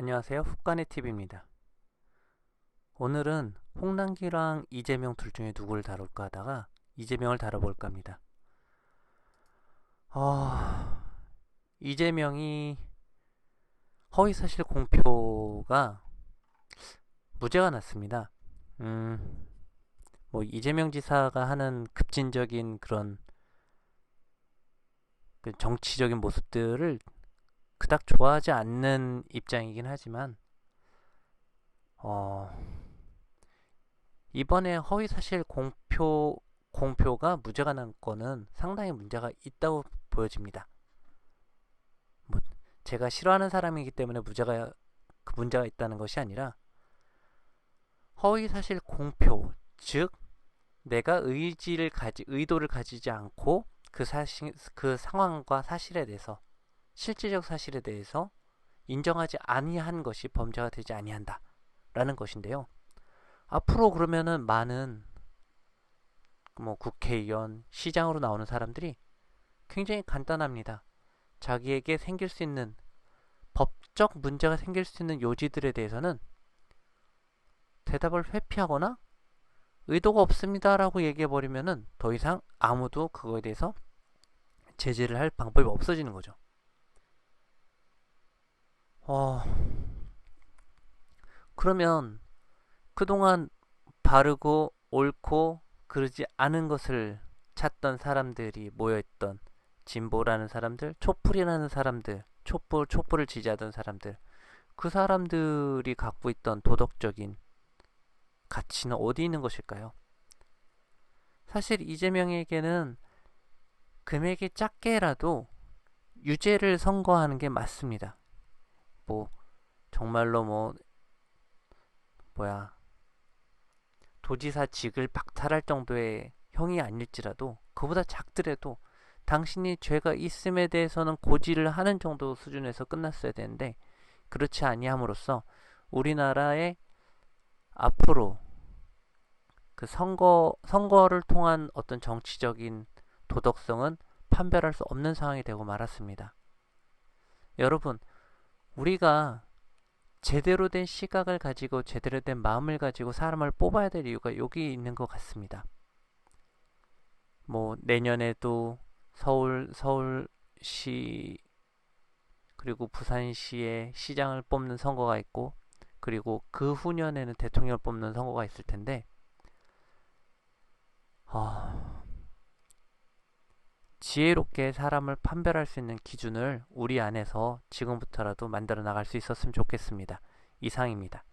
안녕하세요. 훅간의 TV입니다. 오늘은 홍남기랑 이재명 둘 중에 누구를 다룰까 하다가 이재명을 다뤄볼까 합니다. 어... 이재명이 허위사실 공표가 무죄가 났습니다. 음, 뭐 이재명 지사가 하는 급진적인 그런 그 정치적인 모습들을 그닥 좋아하지 않는 입장이긴 하지만 어, 이번에 허위사실 공표 공표가 무죄가 난 거는 상당히 문제가 있다고 보여집니다. 뭐 제가 싫어하는 사람이기 때문에 무죄가 그 문제가 있다는 것이 아니라 허위사실 공표 즉 내가 의지를 가지 의도를 가지지 않고 그 사실 그 상황과 사실에 대해서 실질적 사실에 대해서 인정하지 아니한 것이 범죄가 되지 아니한다. 라는 것인데요. 앞으로 그러면은 많은 뭐 국회의원, 시장으로 나오는 사람들이 굉장히 간단합니다. 자기에게 생길 수 있는 법적 문제가 생길 수 있는 요지들에 대해서는 대답을 회피하거나 의도가 없습니다라고 얘기해 버리면은 더 이상 아무도 그거에 대해서 제재를 할 방법이 없어지는 거죠. 어, 그러면 그동안 바르고 옳고 그러지 않은 것을 찾던 사람들이 모여있던 진보라는 사람들, 촛불이라는 사람들, 촛불, 촛불을 지지하던 사람들, 그 사람들이 갖고 있던 도덕적인 가치는 어디 있는 것일까요? 사실 이재명에게는 금액이 작게라도 유죄를 선고하는 게 맞습니다. 뭐 정말로 뭐 뭐야 도지사직을 박탈할 정도의 형이 아닐지라도 그보다 작더라도 당신이 죄가 있음에 대해서는 고지를 하는 정도 수준에서 끝났어야 되는데 그렇지 아니함으로써 우리나라의 앞으로 그 선거 선거를 통한 어떤 정치적인 도덕성은 판별할 수 없는 상황이 되고 말았습니다. 여러분 우리가 제대로 된 시각을 가지고 제대로 된 마음을 가지고 사람을 뽑아야 될 이유가 여기 있는 것 같습니다. 뭐 내년에도 서울 서울시 그리고 부산시의 시장을 뽑는 선거가 있고 그리고 그 후년에는 대통령을 뽑는 선거가 있을 텐데 어... 지혜롭게 사람을 판별할 수 있는 기준을 우리 안에서 지금부터라도 만들어 나갈 수 있었으면 좋겠습니다. 이상입니다.